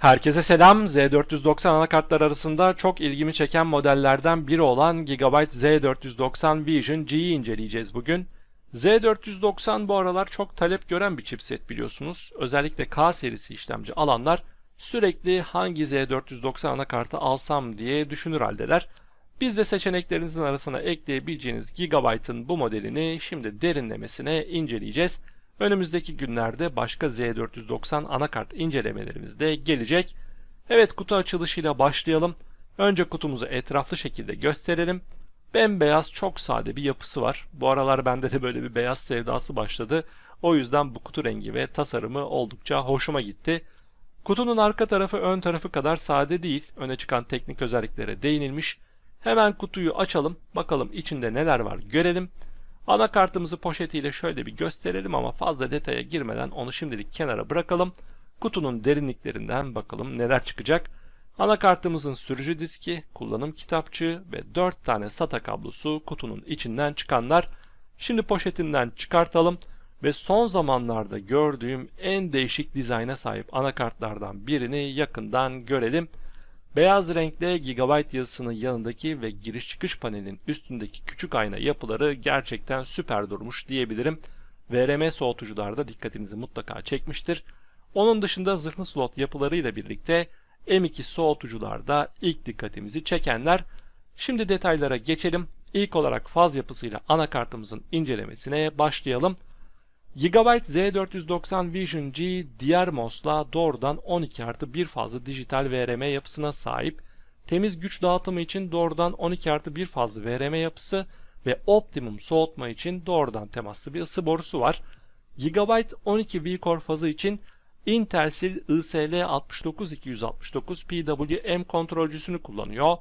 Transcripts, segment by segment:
Herkese selam. Z490 anakartlar arasında çok ilgimi çeken modellerden biri olan Gigabyte Z490 Vision G'yi inceleyeceğiz bugün. Z490 bu aralar çok talep gören bir chipset biliyorsunuz. Özellikle K serisi işlemci alanlar sürekli hangi Z490 anakartı alsam diye düşünür haldeler. Biz de seçeneklerinizin arasına ekleyebileceğiniz Gigabyte'ın bu modelini şimdi derinlemesine inceleyeceğiz. Önümüzdeki günlerde başka Z490 anakart incelemelerimiz de gelecek. Evet kutu açılışıyla başlayalım. Önce kutumuzu etraflı şekilde gösterelim. Bembeyaz çok sade bir yapısı var. Bu aralar bende de böyle bir beyaz sevdası başladı. O yüzden bu kutu rengi ve tasarımı oldukça hoşuma gitti. Kutunun arka tarafı ön tarafı kadar sade değil. Öne çıkan teknik özelliklere değinilmiş. Hemen kutuyu açalım. Bakalım içinde neler var görelim. Anakartımızı poşetiyle şöyle bir gösterelim ama fazla detaya girmeden onu şimdilik kenara bırakalım. Kutunun derinliklerinden bakalım neler çıkacak. Anakartımızın sürücü diski, kullanım kitapçığı ve 4 tane SATA kablosu kutunun içinden çıkanlar. Şimdi poşetinden çıkartalım ve son zamanlarda gördüğüm en değişik dizayna sahip anakartlardan birini yakından görelim. Beyaz renkte Gigabyte yazısının yanındaki ve giriş çıkış panelinin üstündeki küçük ayna yapıları gerçekten süper durmuş diyebilirim. VRM soğutucularda dikkatinizi mutlaka çekmiştir. Onun dışında zırhlı slot yapılarıyla birlikte M2 soğutucularda ilk dikkatimizi çekenler. Şimdi detaylara geçelim. İlk olarak faz yapısıyla anakartımızın incelemesine başlayalım. Gigabyte Z490 Vision G diğer MOS'la doğrudan 12 artı 1 fazlı dijital VRM yapısına sahip. Temiz güç dağıtımı için doğrudan 12 artı 1 fazlı VRM yapısı ve optimum soğutma için doğrudan temaslı bir ısı borusu var. Gigabyte 12 V-Core fazı için Intelsil ISL 69269 PWM kontrolcüsünü kullanıyor.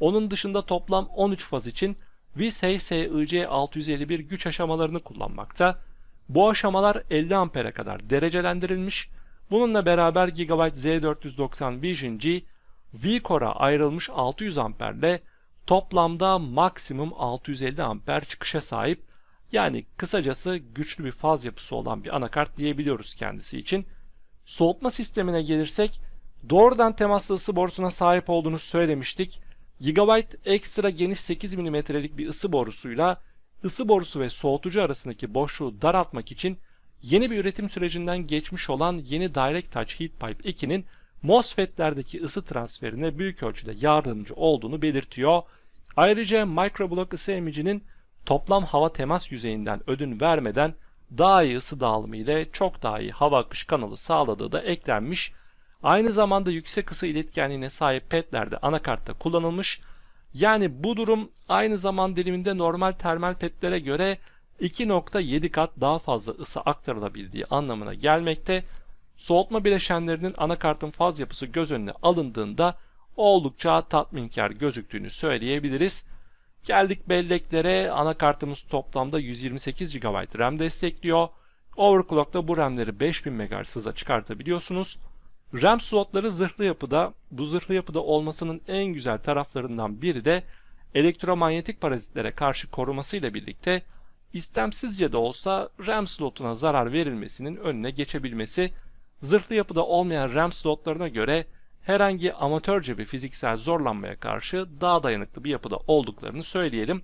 Onun dışında toplam 13 faz için VSEI SIC 651 güç aşamalarını kullanmakta. Bu aşamalar 50 ampere kadar derecelendirilmiş. Bununla beraber Gigabyte Z490 Vision G V-Core'a ayrılmış 600 amperle toplamda maksimum 650 amper çıkışa sahip. Yani kısacası güçlü bir faz yapısı olan bir anakart diyebiliyoruz kendisi için. Soğutma sistemine gelirsek doğrudan temaslı ısı borusuna sahip olduğunu söylemiştik. Gigabyte ekstra geniş 8 mm'lik bir ısı borusuyla ısı borusu ve soğutucu arasındaki boşluğu daraltmak için yeni bir üretim sürecinden geçmiş olan yeni Direct Touch Heat Pipe 2'nin MOSFET'lerdeki ısı transferine büyük ölçüde yardımcı olduğunu belirtiyor. Ayrıca microblock ısı emicinin toplam hava temas yüzeyinden ödün vermeden daha iyi ısı dağılımı ile çok daha iyi hava akış kanalı sağladığı da eklenmiş. Aynı zamanda yüksek ısı iletkenliğine sahip petlerde anakartta kullanılmış. Yani bu durum aynı zaman diliminde normal termal petlere göre 2.7 kat daha fazla ısı aktarılabildiği anlamına gelmekte. Soğutma bileşenlerinin anakartın faz yapısı göz önüne alındığında oldukça tatminkar gözüktüğünü söyleyebiliriz. Geldik belleklere anakartımız toplamda 128 GB RAM destekliyor. Overclock'ta bu RAM'leri 5000 MHz hıza çıkartabiliyorsunuz. RAM slotları zırhlı yapıda. Bu zırhlı yapıda olmasının en güzel taraflarından biri de elektromanyetik parazitlere karşı korumasıyla birlikte istemsizce de olsa RAM slotuna zarar verilmesinin önüne geçebilmesi. Zırhlı yapıda olmayan RAM slotlarına göre herhangi amatörce bir fiziksel zorlanmaya karşı daha dayanıklı bir yapıda olduklarını söyleyelim.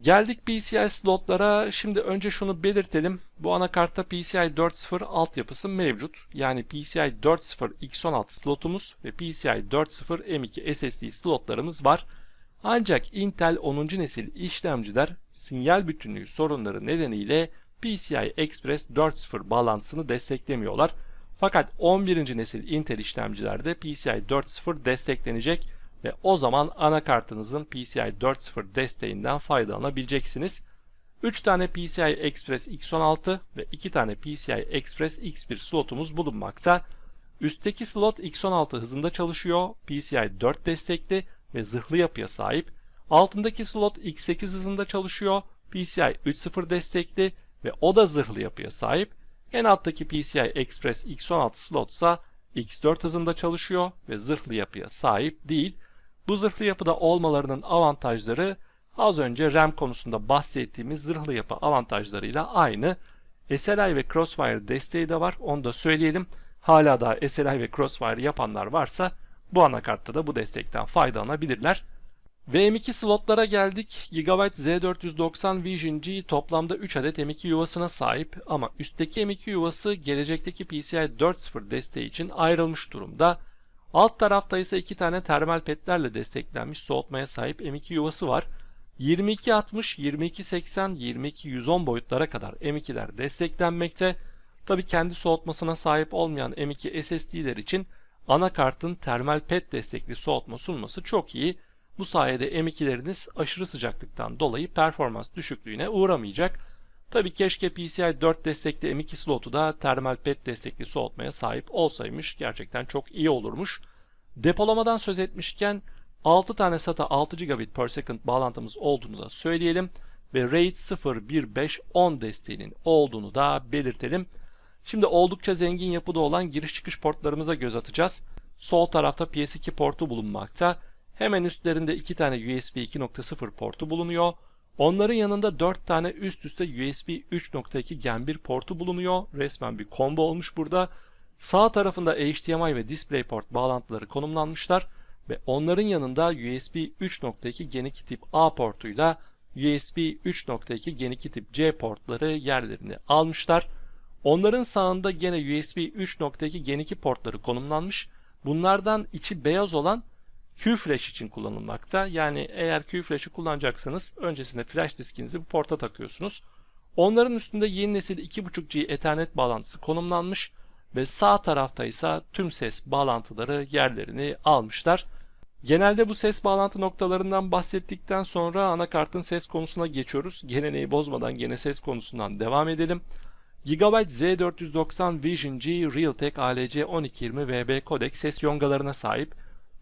Geldik PCI slotlara. Şimdi önce şunu belirtelim. Bu anakartta PCI 4.0 altyapısı mevcut. Yani PCI 4.0 X16 slotumuz ve PCI 4.0 M2 SSD slotlarımız var. Ancak Intel 10. nesil işlemciler sinyal bütünlüğü sorunları nedeniyle PCI Express 4.0 bağlantısını desteklemiyorlar. Fakat 11. nesil Intel işlemcilerde PCI 4.0 desteklenecek ve o zaman anakartınızın PCI 4.0 desteğinden faydalanabileceksiniz. 3 tane PCI Express X16 ve 2 tane PCI Express X1 slotumuz bulunmakta. Üstteki slot X16 hızında çalışıyor, PCI 4 destekli ve zırhlı yapıya sahip. Altındaki slot X8 hızında çalışıyor, PCI 3.0 destekli ve o da zırhlı yapıya sahip. En alttaki PCI Express X16 slot ise X4 hızında çalışıyor ve zırhlı yapıya sahip değil. Bu zırhlı yapıda olmalarının avantajları az önce RAM konusunda bahsettiğimiz zırhlı yapı avantajlarıyla aynı. SLI ve Crossfire desteği de var onu da söyleyelim. hala da SLI ve Crossfire yapanlar varsa bu anakartta da bu destekten faydalanabilirler. Ve M2 slotlara geldik. Gigabyte Z490 Vision G toplamda 3 adet M2 yuvasına sahip ama üstteki M2 yuvası gelecekteki PCI 4.0 desteği için ayrılmış durumda. Alt tarafta ise iki tane termal petlerle desteklenmiş soğutmaya sahip M2 yuvası var. 2260, 2280, 2210 boyutlara kadar M2'ler desteklenmekte. Tabi kendi soğutmasına sahip olmayan M2 SSD'ler için anakartın termal pet destekli soğutma sunması çok iyi. Bu sayede M2'leriniz aşırı sıcaklıktan dolayı performans düşüklüğüne uğramayacak. Tabi keşke PCI 4 destekli M2 slotu da termal pet destekli soğutmaya sahip olsaymış. Gerçekten çok iyi olurmuş. Depolamadan söz etmişken 6 tane SATA 6 gigabit per second bağlantımız olduğunu da söyleyelim ve RAID 0, 1, 5, 10 desteğinin olduğunu da belirtelim. Şimdi oldukça zengin yapıda olan giriş çıkış portlarımıza göz atacağız. Sol tarafta PS2 portu bulunmakta. Hemen üstlerinde 2 tane USB 2.0 portu bulunuyor. Onların yanında 4 tane üst üste USB 3.2 Gen 1 portu bulunuyor. Resmen bir combo olmuş burada. Sağ tarafında HDMI ve DisplayPort bağlantıları konumlanmışlar ve onların yanında USB 3.2 Gen 2 tip A portuyla USB 3.2 Gen 2 tip C portları yerlerini almışlar. Onların sağında gene USB 3.2 Gen 2 portları konumlanmış. Bunlardan içi beyaz olan Q-Flash için kullanılmakta. Yani eğer Q-Flash'ı kullanacaksanız öncesinde flash diskinizi bu porta takıyorsunuz. Onların üstünde yeni nesil 2.5G Ethernet bağlantısı konumlanmış ve sağ tarafta ise tüm ses bağlantıları yerlerini almışlar. Genelde bu ses bağlantı noktalarından bahsettikten sonra anakartın ses konusuna geçiyoruz. Geleneği bozmadan gene ses konusundan devam edelim. Gigabyte Z490 Vision G Realtek ALC1220 VB kodek ses yongalarına sahip.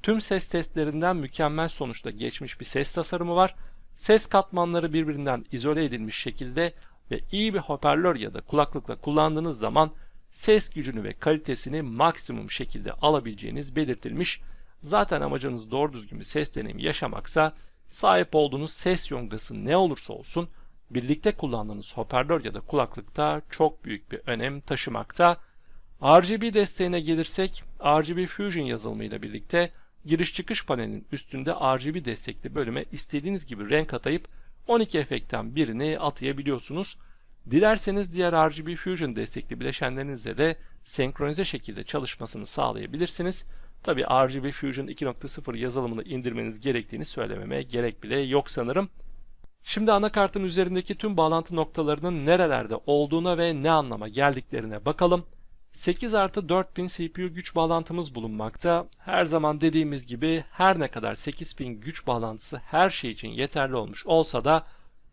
Tüm ses testlerinden mükemmel sonuçta geçmiş bir ses tasarımı var. Ses katmanları birbirinden izole edilmiş şekilde ve iyi bir hoparlör ya da kulaklıkla kullandığınız zaman ses gücünü ve kalitesini maksimum şekilde alabileceğiniz belirtilmiş. Zaten amacınız doğru düzgün bir ses deneyimi yaşamaksa sahip olduğunuz ses yongası ne olursa olsun birlikte kullandığınız hoparlör ya da kulaklıkta çok büyük bir önem taşımakta. RGB desteğine gelirsek RGB Fusion yazılımıyla birlikte giriş çıkış panelinin üstünde RGB destekli bölüme istediğiniz gibi renk atayıp 12 efektten birini atayabiliyorsunuz. Dilerseniz diğer RGB Fusion destekli bileşenlerinizle de senkronize şekilde çalışmasını sağlayabilirsiniz. Tabi RGB Fusion 2.0 yazılımını indirmeniz gerektiğini söylememe gerek bile yok sanırım. Şimdi anakartın üzerindeki tüm bağlantı noktalarının nerelerde olduğuna ve ne anlama geldiklerine bakalım. 8 artı 4000 CPU güç bağlantımız bulunmakta. Her zaman dediğimiz gibi her ne kadar 8000 güç bağlantısı her şey için yeterli olmuş olsa da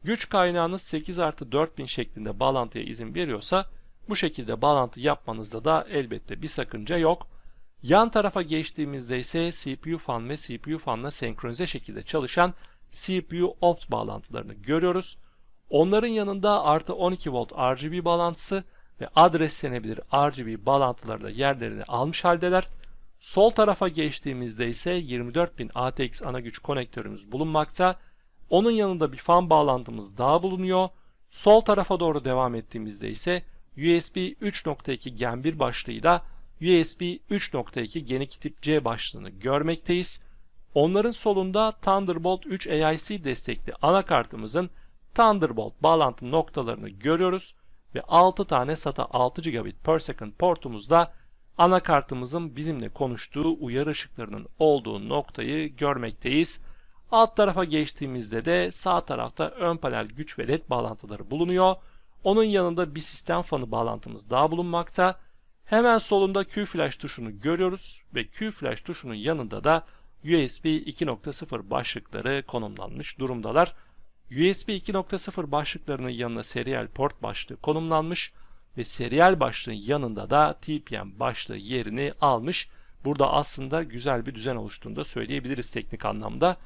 güç kaynağınız 8 artı 4000 şeklinde bağlantıya izin veriyorsa bu şekilde bağlantı yapmanızda da elbette bir sakınca yok. Yan tarafa geçtiğimizde ise CPU fan ve CPU fanla senkronize şekilde çalışan CPU opt bağlantılarını görüyoruz. Onların yanında artı 12 volt RGB bağlantısı ve adreslenebilir RGB bağlantıları da yerlerini almış haldeler. Sol tarafa geçtiğimizde ise 24000 ATX ana güç konektörümüz bulunmakta. Onun yanında bir fan bağlantımız daha bulunuyor. Sol tarafa doğru devam ettiğimizde ise USB 3.2 Gen 1 başlığıyla USB 3.2 Gen 2 tip C başlığını görmekteyiz. Onların solunda Thunderbolt 3 AIC destekli anakartımızın Thunderbolt bağlantı noktalarını görüyoruz ve 6 tane SATA 6 gigabit per second portumuzda anakartımızın bizimle konuştuğu uyarı ışıklarının olduğu noktayı görmekteyiz. Alt tarafa geçtiğimizde de sağ tarafta ön panel güç ve led bağlantıları bulunuyor. Onun yanında bir sistem fanı bağlantımız daha bulunmakta. Hemen solunda Q-Flash tuşunu görüyoruz ve Q-Flash tuşunun yanında da USB 2.0 başlıkları konumlanmış durumdalar. USB 2.0 başlıklarının yanına serial port başlığı konumlanmış ve serial başlığın yanında da TPM başlığı yerini almış. Burada aslında güzel bir düzen oluştuğunu da söyleyebiliriz teknik anlamda.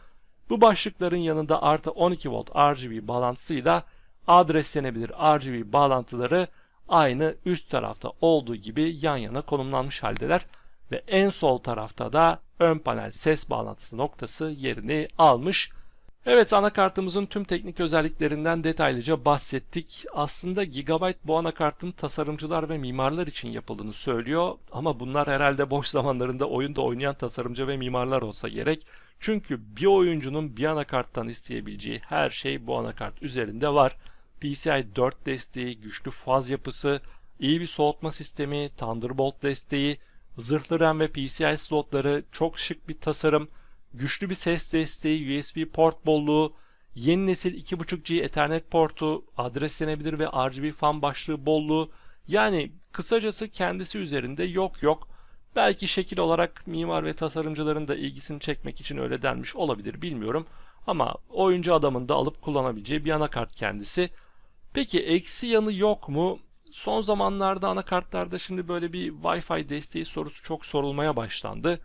Bu başlıkların yanında artı 12 volt RGB bağlantısıyla adreslenebilir RGB bağlantıları aynı üst tarafta olduğu gibi yan yana konumlanmış haldeler ve en sol tarafta da ön panel ses bağlantısı noktası yerini almış. Evet anakartımızın tüm teknik özelliklerinden detaylıca bahsettik. Aslında Gigabyte bu anakartın tasarımcılar ve mimarlar için yapıldığını söylüyor ama bunlar herhalde boş zamanlarında oyunda oynayan tasarımcı ve mimarlar olsa gerek. Çünkü bir oyuncunun bir anakarttan isteyebileceği her şey bu anakart üzerinde var. PCI 4 desteği, güçlü faz yapısı, iyi bir soğutma sistemi, Thunderbolt desteği, zırhlı RAM ve PCI slotları, çok şık bir tasarım, güçlü bir ses desteği, USB port bolluğu, yeni nesil 2.5G Ethernet portu, adreslenebilir ve RGB fan başlığı bolluğu. Yani kısacası kendisi üzerinde yok yok. Belki şekil olarak mimar ve tasarımcıların da ilgisini çekmek için öyle denmiş olabilir bilmiyorum. Ama oyuncu adamın da alıp kullanabileceği bir anakart kendisi. Peki eksi yanı yok mu? Son zamanlarda anakartlarda şimdi böyle bir Wi-Fi desteği sorusu çok sorulmaya başlandı.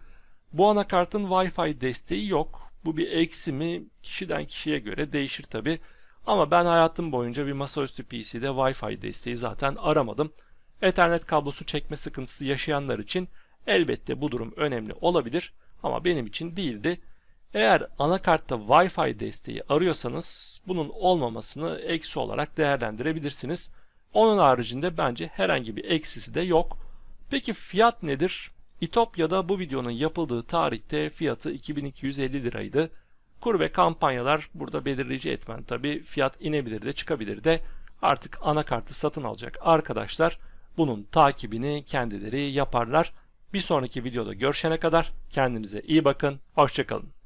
Bu anakartın Wi-Fi desteği yok. Bu bir eksi mi? Kişiden kişiye göre değişir tabi. Ama ben hayatım boyunca bir masaüstü PC'de Wi-Fi desteği zaten aramadım. Ethernet kablosu çekme sıkıntısı yaşayanlar için elbette bu durum önemli olabilir ama benim için değildi. Eğer anakartta Wi-Fi desteği arıyorsanız bunun olmamasını eksi olarak değerlendirebilirsiniz. Onun haricinde bence herhangi bir eksisi de yok. Peki fiyat nedir? İtopya'da bu videonun yapıldığı tarihte fiyatı 2250 liraydı. Kur ve kampanyalar burada belirleyici etmen tabi fiyat inebilir de çıkabilir de artık anakartı satın alacak arkadaşlar bunun takibini kendileri yaparlar. Bir sonraki videoda görüşene kadar kendinize iyi bakın, hoşçakalın.